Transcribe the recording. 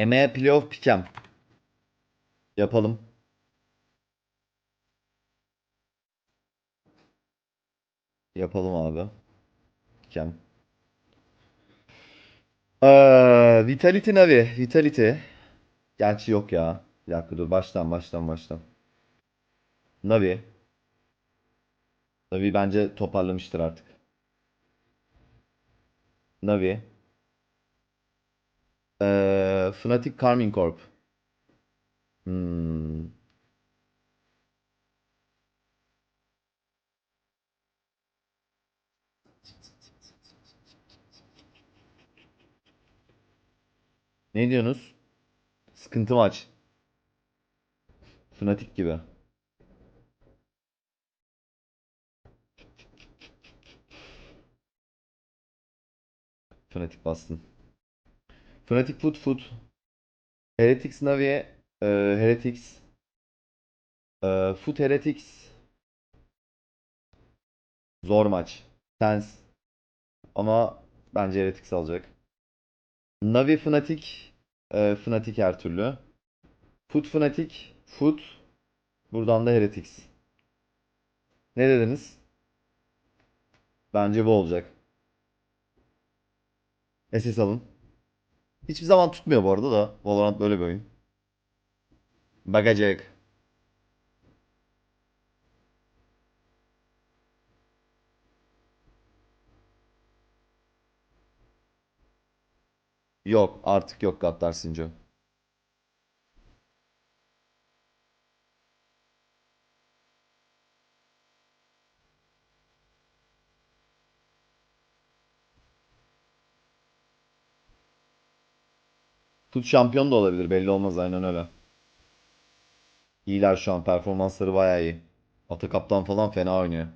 Eme playoff pikem. Yapalım. Yapalım abi. Pikem. Ee, Vitality Navi. Vitality. Gerçi yok ya. Bir dakika dur. Baştan baştan baştan. Navi. Navi bence toparlamıştır artık. Navi. Ee, Fnatic Carmine Corp. Hmm. Ne diyorsunuz? Sıkıntı maç. Fnatic gibi. Fnatic bastın. Fnatic Foot Foot. Heretics Navi. e, Heretics. E, Foot Heretics. Zor maç. Sense. Ama bence Heretics alacak. Navi Fnatic. E, Fnatic her türlü. Foot Fnatic. Foot. Buradan da Heretics. Ne dediniz? Bence bu olacak. SS alın. Hiçbir zaman tutmuyor bu arada da. Valorant böyle bir oyun. Bakacak. Yok artık yok Gattar Sinco. Tut şampiyon da olabilir belli olmaz aynen öyle. İyiler şu an performansları bayağı iyi. Ata Kaptan falan fena oynuyor.